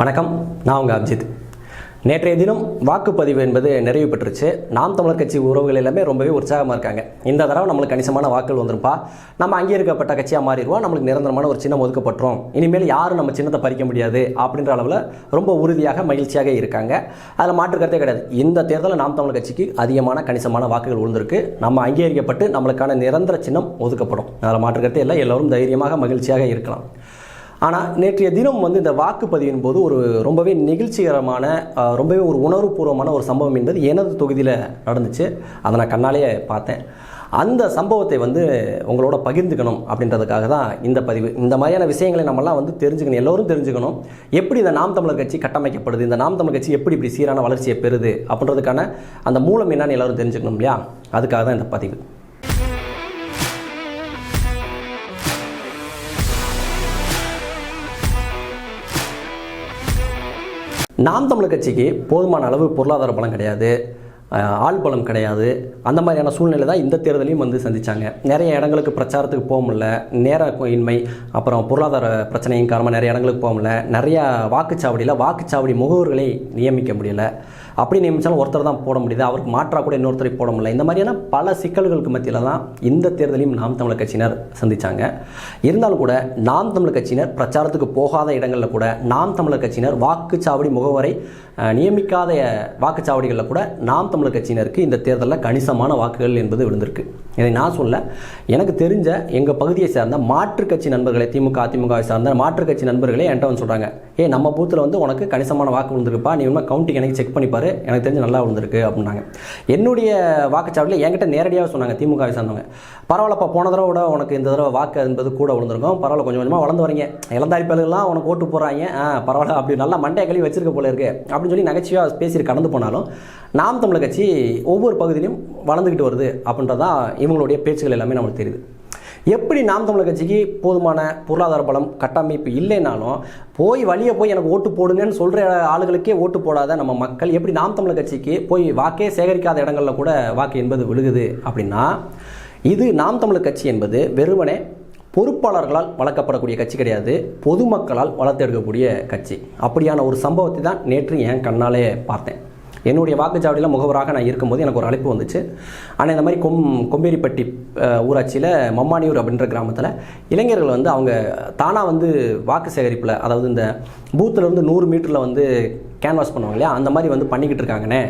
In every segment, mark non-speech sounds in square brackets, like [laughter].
வணக்கம் நான் உங்கள் அபிஜித். நேற்றைய தினம் வாக்குப்பதிவு என்பது நிறைவு பெற்றுச்சு. நாம் தமிழர் கட்சி உறவுகள் எல்லாமே ரொம்பவே உற்சாகமாக இருக்காங்க. இந்த தடவை நம்மளுக்கு கணிசமான வாக்குகள் வந்துருப்பா. நம்ம அங்கீகரிக்கப்பட்ட கட்சியாக மாறிடுவோம். நம்மளுக்கு நிரந்தரமான ஒரு சின்னம் ஒதுக்கப்பட்டுரும் இனிமேல் யாரும் நம்ம சின்னத்தை பறிக்க முடியாது அப்படின்ற அளவில் ரொம்ப உறுதியாக மகிழ்ச்சியாக இருக்காங்க. அதில் மாற்று கருத்தே கிடையாது. இந்த தேர்தலில் நாம் தமிழர் கட்சிக்கு அதிகமான கணிசமான வாக்குகள் விழுந்திருக்கு. நம்ம அங்கீகரிக்கப்பட்டு நம்மளுக்கான நிரந்தர சின்னம் ஒதுக்கப்படும். அதில் மாற்று கருத்தே இல்லை. எல்லோரும் தைரியமாக மகிழ்ச்சியாக இருக்கலாம். ஆனால் நேற்றைய தினம் வந்து இந்த வாக்குப்பதிவின் போது ஒரு ரொம்பவே நெகிழ்ச்சிகரமான ரொம்பவே ஒரு உணர்வுபூர்வமான ஒரு சம்பவம் என்பது எனது தொகுதியில் நடந்துச்சு. அதை நான் கண்ணாலேயே பார்த்தேன். அந்த சம்பவத்தை வந்து உங்களோட பகிர்ந்துக்கணும் அப்படின்றதுக்காக தான் இந்த பதிவு. இந்த மாதிரியான விஷயங்களை நம்மலாம் வந்து தெரிஞ்சுக்கணும். எல்லோரும் தெரிஞ்சுக்கணும். எப்படி இந்த நாம் தமிழர் கட்சி கட்டமைக்கப்படுது? இந்த நாம் தமிழர் கட்சி எப்படி இப்படி சீரான வளர்ச்சியை பெறுது? அப்படின்றதுக்கான அந்த மூலம் என்னன்னு எல்லோரும் தெரிஞ்சுக்கணும் இல்லையா? அதுக்காக தான் இந்த பதிவு. நாம் தமிழ் கட்சிக்கு போதுமான அளவு பொருளாதார பலம் கிடையாது ஆள் பலம் கிடையாது. அந்த மாதிரியான சூழ்நிலை தான் இந்த தேர்தலையும் வந்து சந்திச்சாங்க. நிறைய இடங்களுக்கு பிரச்சாரத்துக்கு போக முடியல. நேர இன்மை அப்புறம் பொருளாதார பிரச்சனையின் காரணமாக நிறைய இடங்களுக்கு போக முடியல. நிறையா வாக்குச்சாவடியில் வாக்குச்சாவடி முகவர்களை நியமிக்க முடியல. அப்படி நியமித்தாலும் ஒருத்தர் தான் போட முடியுது. அவருக்கு மாற்றாக கூட இன்னொருத்தரை போட முடியல. இந்த மாதிரியான பல சிக்கல்களுக்கு மத்தியில் தான் இந்த தேர்தலையும் நாம் தமிழர் கட்சியினர் சந்திச்சாங்க. இருந்தாலும் கூட நாம் தமிழர் கட்சியினர் பிரச்சாரத்துக்கு போகாத இடங்களில் கூட நாம் தமிழர் கட்சியினர் வாக்குச்சாவடி முகவரை நியமிக்காத வாக்குச்சாவடிகளில் கூட நாம் தமிழர் கட்சியினருக்கு இந்த தேர்தலில் கணிசமான வாக்குகள் என்பது விழுந்திருக்கு. இதை நான் சொல்ல எனக்கு தெரிஞ்ச எங்கள் பகுதியை சார்ந்த மாற்றுக் கட்சி நண்பர்களே திமுக அதிமுகவை சார்ந்த மாற்றுக் கட்சி நண்பர்களே என்கிட்ட வந்து சொல்கிறாங்க ஏ நம்ம பூத்தில் வந்து உனக்கு கணிசமான வாக்கு விழுந்திருப்பா. நீ இன்னும் கவுண்டிங் எனக்கு செக் பண்ணிப்பார் எனக்கு தெரிஞ்சு நல்லா விழுந்திருக்கு அப்படின்னாங்க. என்னுடைய வாக்குச்சாவடியில் என்கிட்ட நேரடியாக சொன்னாங்க திமுகவை சார்ந்தவங்க. பரவாயில்லப்பா போன தடவை விட உனக்கு இந்த தடவை வாக்கு என்பது கூட விழுந்திருக்கும். பரவாயில்ல கொஞ்சம் கொஞ்சமாக வளர்ந்து வரீங்க. இளந்தாரி உனக்கு ஓட்டு போகிறாங்க ஆ பரவாயில்ல அப்படி நல்லா மண்டைய கழுவி வச்சிருக்க போல இருக்கு. அப்படின்னு சொல்லி நகைச்சுவையாக பேசி கடந்து போனாலும் நாம் தமிழர் கட்சி ஒவ்வொரு பகுதியிலும் வளர்ந்துக்கிட்டு வருது அப்படின்றதான் இவங்களுடைய பேச்சுகள் எல்லாமே நமக்கு தெரியுது. எப்படி நாம் தமிழர் கட்சிக்கு போதுமான பொருளாதார பலம் கட்டமைப்பு இல்லைனாலும் போய் வழியை போய் எனக்கு ஓட்டு போடுங்கன்னு சொல்கிற ஆளுகளுக்கே ஓட்டு போடாத நம்ம மக்கள் எப்படி நாம் தமிழர் கட்சிக்கு போய் வாக்கே சேகரிக்காத இடங்களில் கூட வாக்கு என்பது விழுகுது அப்படின்னா இது நாம் தமிழர் கட்சி என்பது வெறுமனே பொறுப்பாளர்களால் வளர்க்கப்படக்கூடிய கட்சி கிடையாது பொதுமக்களால் வளர்த்தெடுக்கக்கூடிய கட்சி. அப்படியான ஒரு சம்பவத்தை தான் நேற்று என் கண்ணாலே பார்த்தேன். என்னுடைய வாக்குச்சாவடியில் முகவராக நான் இருக்கும்போது எனக்கு ஒரு அழைப்பு வந்துச்சு. ஆனால் இந்த மாதிரி கொம் கொம்பேரிப்பட்டி ஊராட்சியில் மம்மானியூர் அப்படின்ற கிராமத்தில் இளைஞர்கள் வந்து அவங்க தானாக வந்து வாக்கு சேகரிப்பில் அதாவது இந்த பூத்தில் இருந்து நூறு மீட்டரில் வந்து கேன்வாஸ் பண்ணுவாங்க இல்லையா? அந்த மாதிரி வந்து பண்ணிக்கிட்டு இருக்காங்கண்ணே.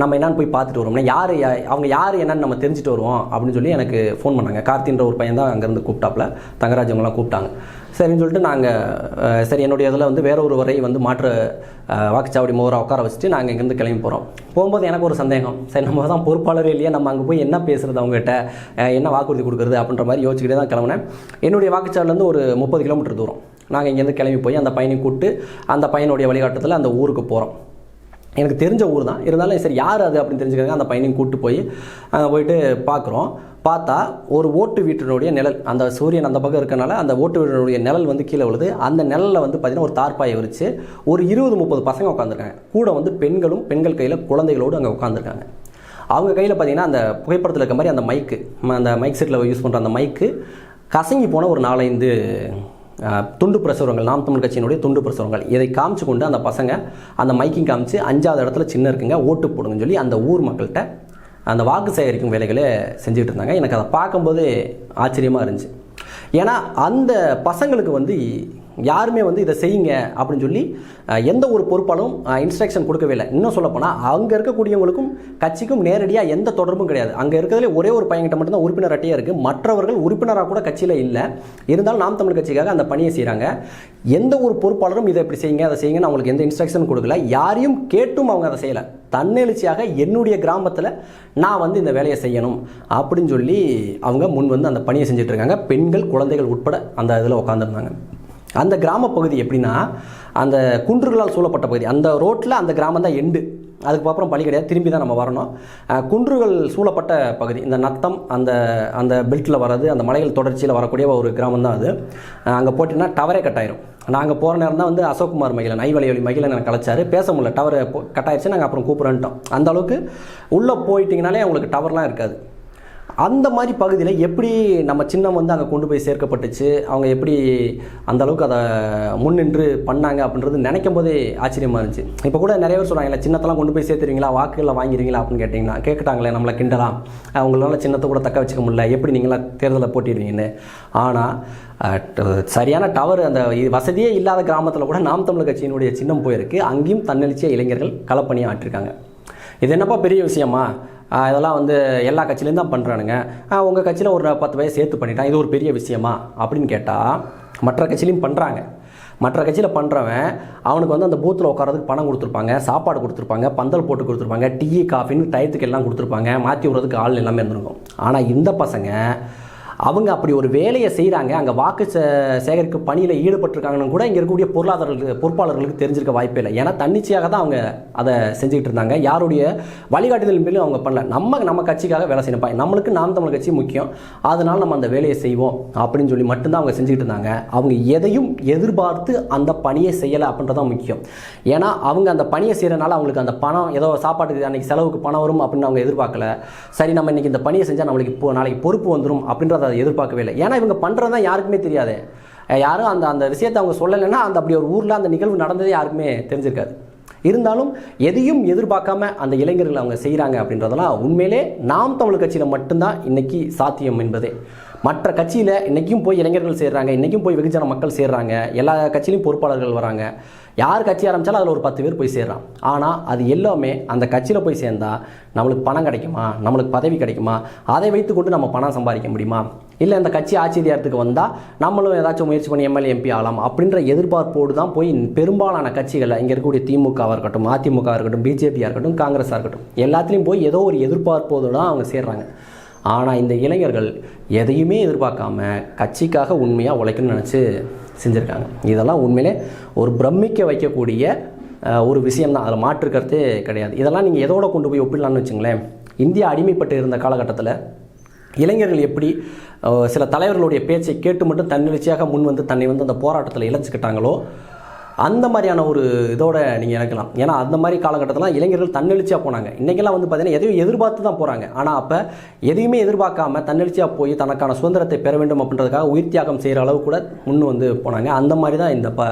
நம்ம என்னன்னு போய் பார்த்துட்டு வருவோம்னா யார் அவங்க யார் என்னன்னு நம்ம தெரிஞ்சுட்டு வருவோம் அப்படின்னு சொல்லி எனக்கு ஃபோன் பண்ணாங்க. கார்த்தின்ற ஒரு பையன் தான் அங்கேருந்து கூப்பிட்டாப்புல. தங்கராஜ் அவங்களாம் கூப்பிட்டாங்க. சரின்னு சொல்லிட்டு நாங்கள் சரி என்னுடைய இதில் வந்து வேற ஒரு வரை வந்து மாற்று வாக்குச்சாவடி முகரை உட்கார வச்சுட்டு நாங்கள் இங்கேருந்து கிளம்பி போகிறோம் போகும்போது எனக்கு ஒரு சந்தேகம். சரி நம்ம தான் பொறுப்பாளரே இல்லையா? நம்ம அங்கே போய் என்ன பேசுகிறது அவங்ககிட்ட? என்ன வாக்குறுதி கொடுக்குறது அப்படின்ற மாதிரி யோசிச்சுக்கிட்டே தான் கிளம்புனேன். என்னுடைய வாக்குச்சாவடிலேருந்து ஒரு முப்பது கிலோமீட்டர் தூரம். நாங்கள் இங்கேருந்து கிளம்பி போய் அந்த பையனை கூப்பிட்டு அந்த பையனுடைய வழிகாட்டத்தில் அந்த ஊருக்கு போகிறோம் எனக்கு தெரிஞ்ச ஊர் தான். இருந்தாலும் சரி யார் அது அப்படின்னு தெரிஞ்சுக்கிறாங்க அந்த பையனையும் கூப்பிட்டு போய் அங்கே போயிட்டு பார்க்குறோம். பார்த்தா ஒரு ஓட்டு வீட்டினுடைய நிழல் அந்த சூரியன் அந்த பக்கம் இருக்கனால அந்த ஓட்டு வீட்டினுடைய நிழல் வந்து கீழே விழுது. அந்த நிழலில் வந்து பார்த்திங்கன்னா ஒரு தார்ப்பாயை விரிச்சு ஒரு இருபது முப்பது பசங்க உட்காந்துருக்காங்க கூட வந்து பெண்களும் பெண்கள் கையில் குழந்தைகளோடு அங்கே உட்காந்துருக்காங்க அவங்க கையில் பார்த்தீங்கன்னா அந்த புகைப்படத்தில் இருக்க மாதிரி அந்த மைக்கு அந்த மைக் செட்டில் யூஸ் பண்ணுற அந்த மைக்கு கசங்கி போன ஒரு நாலஞ்சு துண்டு பிரசுரங்கள் நாம் தமிழ் கட்சியினுடைய துண்டு பிரசுரங்கள். இதை காமிச்சு கொண்டு அந்த பசங்க அந்த மைக்கிங் காமிச்சு அஞ்சாவது இடத்துல சின்ன இருக்குங்க ஓட்டு போடுங்கன்னு சொல்லி அந்த ஊர் மக்கள்கிட்ட அந்த வாக்கு சேகரிக்கும் வேலைகளை செஞ்சுட்டு இருந்தாங்க. எனக்கு அதை பார்க்கும்போது ஆச்சரியமாக இருந்துச்சு. ஏன்னா அந்த பசங்களுக்கு வந்து யாருமே வந்து இதை செய்யுங்க அப்படின்னு சொல்லி எந்த ஒரு பொறுப்பாலும் இன்ஸ்ட்ரக்ஷன் கொடுக்கவே இல்லை. இன்னும் சொல்லப்போனால் அங்கே இருக்கக்கூடியவங்களுக்கும் கட்சிக்கும் நேரடியாக எந்த தொடர்பும் கிடையாது. அங்கே இருக்கிறதுலே ஒரே ஒரு பையன்கிட்ட மட்டும்தான் உறுப்பினர் அட்டையாக இருக்குது மற்றவர்கள் உறுப்பினராக கூட கட்சியில் இல்லை. இருந்தாலும் நாம் தமிழ் கட்சிக்காக அந்த பணியை செய்கிறாங்க எந்த ஒரு பொறுப்பாளரும் இதை இப்படி செய்யுங்க அதை செய்யுங்கன்னு அவங்களுக்கு எந்த இன்ஸ்ட்ரக்ஷன் கொடுக்கல. யாரையும் கேட்டும் அவங்க அதை செய்யலை. தன்னெழுச்சியாக என்னுடைய கிராமத்தில் நான் வந்து இந்த வேலையை செய்யணும் அப்படின்னு சொல்லி அவங்க முன் வந்து அந்த பணியை செஞ்சுட்ருக்காங்க பெண்கள் குழந்தைகள் உட்பட அந்த இதில் உட்காந்துருந்தாங்க அந்த கிராம பகுதி எப்படின்னா அந்த குன்றுகளால் சூழப்பட்ட பகுதி. அந்த ரோட்டில் அந்த கிராமம் தான் எண்டு அதுக்கப்புறம் பழி கிடையாது. திரும்பி தான் நம்ம வரணும். குன்றுகள் சூழப்பட்ட பகுதி. இந்த நத்தம் அந்த அந்த பெல்ட்டில் வர்றது அந்த மலைகள் தொடர்ச்சியில் வரக்கூடிய ஒரு கிராமம் தான் அது. அங்கே போட்டிங்கன்னா டவரே கட்டாயிரும் நாங்கள் போகிற நேரம் தான் வந்து அசோக்குமார் மகிழன் ஐவலையொலி மகிழன் எனக்கு கலைச்சாரு. பேச முடியல. டவர் கட்டாயிருச்சு நாங்கள் அப்புறம் கூப்பிட்றோன்ட்டோம். அந்த அளவுக்கு உள்ளே போயிட்டிங்கனாலே உங்களுக்கு டவர்லாம் இருக்காது. அந்த மாதிரி பகுதியில் எப்படி நம்ம சின்னம் வந்து அங்கே கொண்டு போய் சேர்க்கப்பட்டுச்சு? அவங்க எப்படி அந்த அளவுக்கு அதை முன்னின்று பண்ணாங்க அப்படின்றது நினைக்கும் போதே ஆச்சரியமாக இருந்துச்சு. இப்போ கூட நிறைய பேர் சொல்கிறாங்களே சின்னத்தெல்லாம் கொண்டு போய் சேர்த்துறீங்களா? வாக்குகளில் வாங்கிறீங்களா அப்படின்னு கேட்டிங்கன்னா கேட்குறாங்களே நம்மளை கிண்டலாம். அவங்களால சின்னத்தை கூட தக்க வச்சுக்க முடியல. எப்படி நீங்களாம் தேர்தலில் போட்டிடுவீங்கன்னு ஆனால் சரியான டவர் அந்த வசதியே இல்லாத கிராமத்தில் கூட நாம் தமிழர் கட்சியினுடைய சின்னம் போயிருக்கு. அங்கேயும் தன்னெழுச்சியாக இளைஞர்கள் களப்பணியாக ஆட்டிருக்காங்க இது என்னப்பா பெரிய விஷயமா? இதெல்லாம் வந்து எல்லா கட்சியிலையும் தான் பண்ணுறானுங்க உங்கள் கட்சியில் ஒரு பத்து வயசு சேர்த்து பண்ணிட்டான் இது ஒரு பெரிய விஷயமா? அப்படின்னு கேட்டால் மற்ற கட்சியிலையும் பண்ணுறாங்க மற்ற கட்சியில் பண்ணுறவன் அவனுக்கு வந்து அந்த பூத்தில் உட்காரதுக்கு பணம் கொடுத்துருப்பாங்க சாப்பாடு கொடுத்துருப்பாங்க பந்தல் போட்டு கொடுத்துருப்பாங்க டீ காஃபின்னு டயத்துக்கு எல்லாம் கொடுத்துருப்பாங்க மாற்றி விடுறதுக்கு ஆள் எல்லாமே இருந்திருக்கும். ஆனால் இந்த பசங்க அவங்க அப்படி ஒரு வேலையை செய்கிறாங்க அங்கே வாக்கு சே சேகரிக்க பணியில் ஈடுபட்டிருக்காங்கன்னு கூட இங்கே இருக்கக்கூடிய பொருளாதார பொறுப்பாளர்களுக்கு தெரிஞ்சிருக்க வாய்ப்பே இல்லை. ஏன்னா தன்னிச்சையாக தான் அவங்க அதை செஞ்சுக்கிட்டு இருந்தாங்க. யாருடைய வழிகாட்டுதல் மேலும் அவங்க பண்ணல. நம்ம நம்ம கட்சிக்காக வேலை செய்யணும். நம்மளுக்கு நாம் தமிழ் கட்சி முக்கியம். அதனால் நம்ம அந்த வேலையை செய்வோம் அப்படின்னு சொல்லி மட்டும்தான் அவங்க செஞ்சுக்கிட்டு இருந்தாங்க. அவங்க எதையும் எதிர்பார்த்து அந்த பணியை செய்யலை அப்படின்றதான் முக்கியம். ஏன்னா அவங்க அந்த பணியை செய்கிறனால அவங்களுக்கு அந்த பணம் ஏதோ சாப்பாட்டுக்கு அன்றைக்கி செலவுக்கு பணம் வரும் அப்படின்னு அவங்க எதிர்பார்க்கல. சரி நம்ம இன்றைக்கி இந்த பணியை செஞ்சால் நம்மளுக்கு இப்போ நாளைக்கு பொறுப்பு வந்துடும் அப்படின்றத அதை எதிர்பார்க்கவே இல்லை. ஏன்னா இவங்க பண்ணுறது தான் யாருக்குமே தெரியாது. யாரும் அந்த அந்த விஷயத்தை அவங்க சொல்லலைன்னா அந்த அப்படி ஒரு ஊரில் அந்த நிகழ்வு நடந்ததே யாருக்குமே தெரிஞ்சிருக்காது. இருந்தாலும் எதையும் எதிர்பார்க்காம அந்த இளைஞர்கள் அவங்க செய்கிறாங்க அப்படின்றதெல்லாம் உண்மையிலே நாம் தமிழ் கட்சியில் மட்டும்தான் இன்னைக்கு சாத்தியம் என்பதே. மற்ற கட்சியில் இன்றைக்கும் போய் இளைஞர்கள் சேர்றாங்க இன்றைக்கும் போய் வெகுஜன மக்கள் சேர்றாங்க எல்லா கட்சியிலையும் பொறுப்பாளர்கள் வராங்க. யார் கட்சி ஆரம்பித்தாலும் அதில் ஒரு பத்து பேர் போய் சேர்றான். ஆனால் அது எல்லாமே அந்த கட்சியில் போய் சேர்ந்தால் நம்மளுக்கு பணம் கிடைக்குமா? நம்மளுக்கு பதவி கிடைக்குமா? அதை வைத்துக்கொண்டு நம்ம பணம் சம்பாதிக்க முடியுமா? இல்லை இந்த கட்சி ஆட்சி வந்தால் நம்மளும் ஏதாச்சும் முயற்சி பண்ணி எம்எல்ஏ எம்பி ஆகலாம் அப்படின்ற எதிர்பார்ப்போடு தான் போய் பெரும்பாலான கட்சிகளில் இங்கே இருக்கக்கூடிய திமுகவாக இருக்கட்டும் அதிமுக இருக்கட்டும் பிஜேபியாக இருக்கட்டும் காங்கிரஸாக இருக்கட்டும் எல்லாத்துலேயும் போய் ஏதோ ஒரு எதிர்பார்ப்போடு தான் அவங்க சேர்றாங்க. ஆனால் இந்த இளைஞர்கள் எதையுமே எதிர்பார்க்காம கட்சிக்காக உண்மையாக உழைக்கணும்னு நினச்சி செஞ்சுருக்காங்க. இதெல்லாம் உண்மையிலே ஒரு பிரமிக்க வைக்கக்கூடிய ஒரு விஷயம்தான். அதில் மாற்றுக்கிறதே கிடையாது. இதெல்லாம் நீங்கள் எதோட கொண்டு போய் ஒப்பிடலாம்னு வச்சுங்களேன். இந்தியா அடிமைப்பட்டு இருந்த காலகட்டத்தில் இளைஞர்கள் எப்படி சில தலைவர்களுடைய பேச்சை கேட்டு மட்டும் தன்னெழுச்சியாக முன் வந்து தன்னை வந்து அந்த போராட்டத்தில் இழைச்சிக்கிட்டாங்களோ அந்த மாதிரியான ஒரு இதோட நீங்கள் இறக்கலாம் ஏன்னா அந்த மாதிரி காலகட்டத்தில் இளைஞர்கள் தன்னெழுச்சியாக போனாங்க. இன்றைக்கெல்லாம் வந்து பார்த்தீங்கன்னா எதையும் எதிர்பார்த்து தான் போகிறாங்க ஆனால் அப்போ எதையுமே எதிர்பார்க்காம தன்னெழுச்சியாக போய் தனக்கான சுதந்திரத்தை பெற வேண்டும் அப்படின்றதுக்காக உயிர் தியாகம் செய்கிற அளவு கூட முன்னு வந்து போனாங்க. அந்த மாதிரி தான் இந்த ப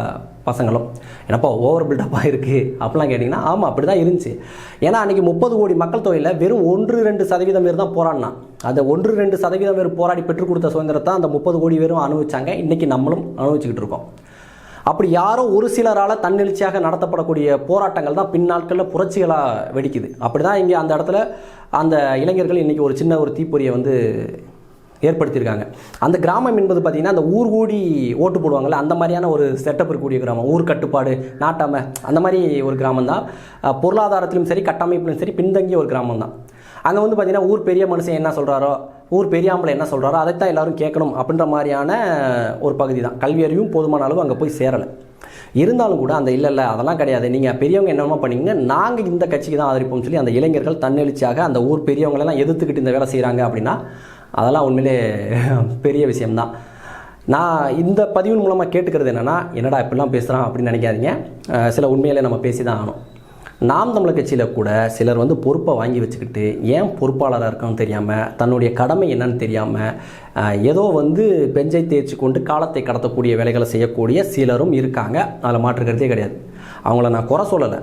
பசங்களும். என்னப்பா ஓவர் பில்டப்பாக இருக்குது அப்படிலாம் கேட்டிங்கன்னா ஆமாம் அப்படி தான் இருந்துச்சு. ஏன்னா அன்றைக்கி முப்பது கோடி மக்கள் தொகையில் வெறும் ஒன்று ரெண்டு சதவீதம் பேர் தான் போராடினா அந்த ஒன்று ரெண்டு சதவீதம் பேர் போராடி பெற்றுக் கொடுத்த சுதந்திரத்தை அந்த முப்பது கோடி பேரும் அனுபவிச்சாங்க. இன்றைக்கி நம்மளும் அனுபவிச்சுக்கிட்டு இருக்கோம். அப்படி யாரோ ஒரு சிலரால் தன்னெழுச்சியாக நடத்தப்படக்கூடிய போராட்டங்கள் தான் பின்னாட்களில் புரட்சிகளாக வெடிக்குது. அப்படி தான் இங்கே அந்த இடத்துல அந்த இளைஞர்கள் இன்றைக்கி ஒரு சின்ன ஒரு தீப்பொறியை வந்து ஏற்படுத்தியிருக்காங்க. அந்த கிராமம் என்பது பார்த்திங்கன்னா அந்த ஊர் கூடி ஓட்டு போடுவாங்கள்ல அந்த மாதிரியான ஒரு செட்டப் இருக்கக்கூடிய கிராமம். ஊர் கட்டுப்பாடு நாட்டாமை அந்த மாதிரி ஒரு கிராமம் தான். பொருளாதாரத்திலும் சரி கட்டமைப்பிலும் சரி பின்தங்கிய ஒரு கிராமம் தான். அங்கே வந்து பார்த்திங்கன்னா ஊர் பெரிய மனுஷன் என்ன சொல்கிறாரோ ஊர் பெரியாம்பளை என்ன சொல்கிறாரோ அதைத்தான் எல்லாரும் கேட்கணும் அப்படின்ற மாதிரியான ஒரு பகுதி தான் கல்வி அறிவும் போதுமான அளவு அங்கே போய் சேரலை. இருந்தாலும் கூட அந்த இல்லை இல்லை அதெல்லாம் கிடையாது. நீங்கள் பெரியவங்க என்னென்னமோ பண்ணீங்க நாங்கள் இந்த கட்சிக்கு தான் ஆதரிப்போம்னு சொல்லி அந்த இளைஞர்கள் தன்னெழுச்சியாக அந்த ஊர் பெரியவங்களெல்லாம் எதிர்த்துக்கிட்டு இந்த வேலை செய்கிறாங்க அப்படின்னா அதெல்லாம் உண்மையிலே [laughs] பெரிய விஷயம்தான். நான் இந்த பதிவின் மூலமாக கேட்டுக்கிறது என்னென்னா என்னடா இப்படிலாம் பேசுகிறான் அப்படின்னு நினைக்காதீங்க. சில உண்மையிலே நம்ம பேசி தான் ஆகணும். நாம் தமிழர் கட்சியில் கூட சிலர் வந்து பொறுப்பை வாங்கி வச்சுக்கிட்டு ஏன் பொறுப்பாளராக இருக்கணும்னு தெரியாமல் தன்னுடைய கடமை என்னன்னு தெரியாமல் ஏதோ வந்து பெஞ்சை தேய்ச்சி கொண்டு காலத்தை கடத்தக்கூடிய வேலைகளை செய்யக்கூடிய சிலரும் இருக்காங்க. அதில் மாற்றுக்கிறதே கிடையாது. அவங்கள நான் குறை சொல்லலை.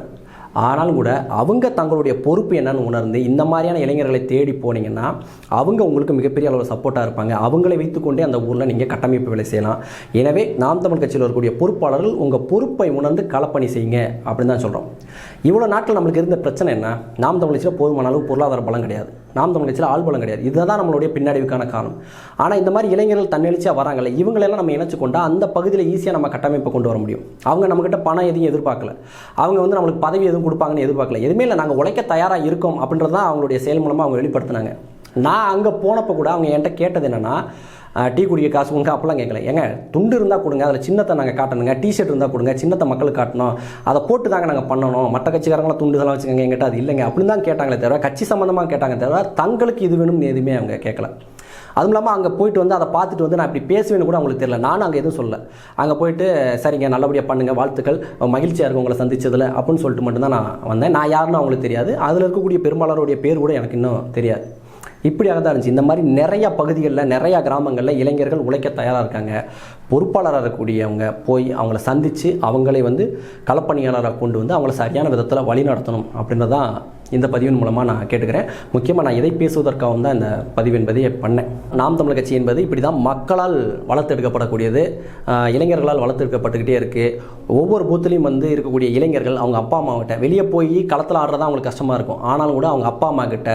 ஆனாலும் கூட அவங்க தங்களுடைய பொறுப்பு என்னன்னு உணர்ந்து இந்த மாதிரியான இளைஞர்களை தேடி போனீங்கன்னா அவங்க உங்களுக்கு மிகப்பெரிய அளவில் சப்போர்ட்டாக இருப்பாங்க. அவங்களை வைத்துக்கொண்டே அந்த ஊரில் நீங்கள் கட்டமைப்பு வேலை செய்யலாம். எனவே நாம் தமிழ் கட்சியில் இருக்கக்கூடிய பொறுப்பாளர்கள் உங்கள் பொறுப்பை உணர்ந்து களப்பணி செய்யுங்க அப்படின்னு தான் சொல்கிறோம் இவ்வளோ நாட்கள் நம்மளுக்கு இருந்த பிரச்சனை என்ன? நாம் தமிழ் கட்சியில் போதுமான அளவு பொருளாதார பலம் கிடையாது. நாம் தமிழ் கட்சியில் ஆள்பலம் கிடையாது. இதுதான் நம்மளுடைய பின்னடைவுக்கான காரணம். ஆனால் இந்த மாதிரி இளைஞர்கள் தன்னெழுச்சியாக வராங்கல்ல இவங்களெல்லாம் நம்ம இணைச்சு கொண்டா அந்த பகுதியில் ஈஸியாக நம்ம கட்டமைப்பை கொண்டு வர முடியும். அவங்க நம்மக்கிட்ட பணம் எதையும் எதிர்பார்க்கல. அவங்க வந்து நம்மளுக்கு பதவி எதுவும் கொடுப்பாங்கன்னு எதிர்பார்க்கல. எதுவுமே இல்லை நாங்கள் உழைக்க தயாராக இருக்கோம் அப்படின்றது தான் அவங்களுடைய செயல் மூலமாக அவங்க வெளிப்படுத்தினாங்க. நான் அங்கே போனப்போ கூட அவங்க என்கிட்ட கேட்டது என்னென்னா டீ குடிக்க காசு கொடுங்க அப்போல்லாம் கேட்கல. ஏங்க துண்டு இருந்தால் கொடுங்க அதில் சின்னத்தை நாங்கள் காட்டணுங்க டிஷர்ட் இருந்தால் கொடுங்க சின்னத்தை மக்களுக்கு காட்டணும் அதை போட்டு தாங்க நாங்கள் பண்ணணும். மற்ற கட்சிக்காரங்களாம் துண்டு இதெல்லாம் வச்சுக்கோங்க எங்கிட்ட அது இல்லைங்க. அப்படின்னு தான் கேட்டாங்களே தவிர கட்சி சம்மந்தமாக கேட்டாங்க தவிர தங்களுக்கு இது வேணும்னு எதுவுமே அவங்க கேட்கல. அதுவும் இல்லாமல் அங்கே போயிட்டு வந்து அதை பார்த்துட்டு வந்து நான் இப்படி பேசுவேன்னு கூட அவங்களுக்கு தெரியல. நானும் அங்கே எதுவும் சொல்லல. அங்கே போயிட்டு சரிங்க நல்லபடியாக பண்ணுங்கள் வாழ்த்துக்கள் மகிழ்ச்சியாக இருக்கும் உங்களை சந்திச்சதில் அப்படின்னு சொல்லிட்டு மட்டும்தான் நான் வந்தேன். நான் யாருன்னு அவங்களுக்கு தெரியாது. அதில் இருக்கக்கூடிய பெரும்பாலருடைய பேர் கூட எனக்கு இன்னும் தெரியாது. இப்படியாக தான் இருந்துச்சு. இந்த மாதிரி நிறைய பகுதிகளில் நிறைய கிராமங்களில் இளைஞர்கள் உழைக்க தயாராக இருக்காங்க. பொறுப்பாளராக இருக்கக்கூடியவங்க போய் அவங்கள சந்தித்து அவங்களை வந்து களப்பணியாளராக கொண்டு வந்து அவங்கள சரியான விதத்தில் வழி நடத்தணும் அப்படின்றதான் இந்த பதிவின் மூலமாக நான் கேட்டுக்கிறேன். முக்கியமாக நான் இதை பேசுவதற்காகவும் தான் இந்த பதிவு என்பதை பண்ணேன். நாம் தமிழ் கட்சி என்பது இப்படி தான் மக்களால் வளர்த்தெடுக்கப்படக்கூடியது. இளைஞர்களால் வளர்த்தெடுக்கப்பட்டுக்கிட்டே இருக்குது ஒவ்வொரு பூத்துலேயும் வந்து இருக்கக்கூடிய இளைஞர்கள் அவங்க அப்பா அம்மா கிட்ட வெளியே போய் களத்தில் ஆடுறதா அவங்களுக்கு கஷ்டமாக இருக்கும். ஆனாலும் கூட அவங்க அப்பா அம்மா கிட்ட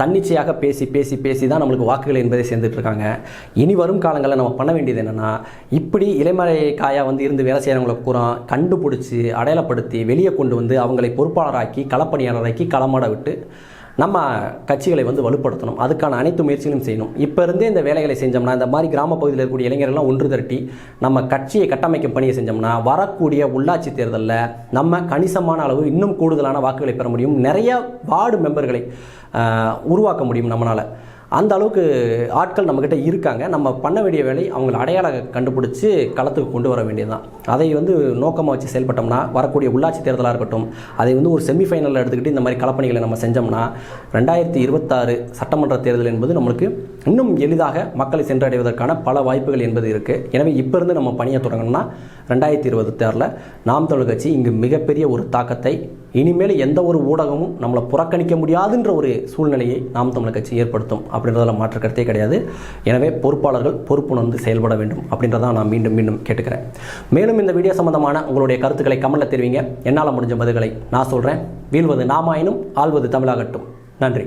தன்னிச்சையாக பேசி பேசி பேசி தான் நம்மளுக்கு வாக்குகள் என்பதை சேர்ந்துட்டு இருக்காங்க. இனி வரும் காலங்களில் நம்ம பண்ண வேண்டியது என்னென்னா இப்படி இளைமறை காயாக வந்து இருந்து வேலை செய்கிறவங்களை பூரா கண்டுபிடிச்சி அடையாளப்படுத்தி வெளியே கொண்டு வந்து அவங்களை பொறுப்பாளராக்கி களப்பணியாளராக்கி களமாட விட்டு நம்ம கட்சிகளை வந்து வலுப்படுத்தணும். அதுக்கான அனைத்து முயற்சிகளும் செய்யணும். இப்போ இருந்தே இந்த வேலைகளை செஞ்சோம்னா இந்த மாதிரி கிராம பகுதியில் இருக்கக்கூடிய இளைஞர்கள்லாம் ஒன்று திரட்டி நம்ம கட்சியை கட்டமைக்கும் பணியை செஞ்சோம்னா வரக்கூடிய உள்ளாட்சி தேர்தலில் நம்ம கணிசமான அளவு இன்னும் கூடுதலான வாக்குகளை பெற முடியும். நிறைய வார்டு மெம்பர்களை உருவாக்க முடியும் நம்மளால். அந்த அளவுக்கு ஆட்கள் நம்மக்கிட்ட இருக்காங்க. நம்ம பண்ண வேண்டிய வேலை அவங்கள அடையாளம் கண்டுபிடிச்சி களத்துக்கு கொண்டு வர வேண்டியதுதான். அதை வந்து நோக்கமாக வச்சு செயல்பட்டோம்னா வரக்கூடிய உள்ளாட்சி தேர்தலாக இருக்கட்டும் அதை வந்து ஒரு செமிஃபைனலில் எடுத்துக்கிட்டு இந்த மாதிரி களப்பணிகளை நம்ம செஞ்சோம்னா ரெண்டாயிரத்தி இருபத்தாறு சட்டமன்ற தேர்தல் என்பது நம்மளுக்கு இன்னும் எளிதாக மக்களை சென்றடைவதற்கான பல வாய்ப்புகள் என்பது இருக்குது எனவே இப்போ இருந்து நம்ம பணியை தொடங்கணும்னா ரெண்டாயிரத்தி இருபது ஆறில் நாம் தமிழ் கட்சி இங்கு மிகப்பெரிய ஒரு தாக்கத்தை இனிமேல் எந்த ஒரு ஊடகமும் நம்மளை புறக்கணிக்க முடியாதுன்ற ஒரு சூழ்நிலையை நாம் தமிழ் கட்சி ஏற்படுத்தும் அப்படின்றதில் மாற்று கருத்தே கிடையாது. எனவே பொறுப்பாளர்கள் பொறுப்புணர்ந்து செயல்பட வேண்டும் அப்படின்றதான் நான் மீண்டும் மீண்டும் கேட்டுக்கிறேன். மேலும் இந்த வீடியோ சம்பந்தமான உங்களுடைய கருத்துக்களை கமலில் தெரிவிங்க. என்னால் முடிஞ்ச பதில்களை நான் சொல்கிறேன் வீழ்வது நாமாயினும் ஆள்வது தமிழாகட்டும். நன்றி.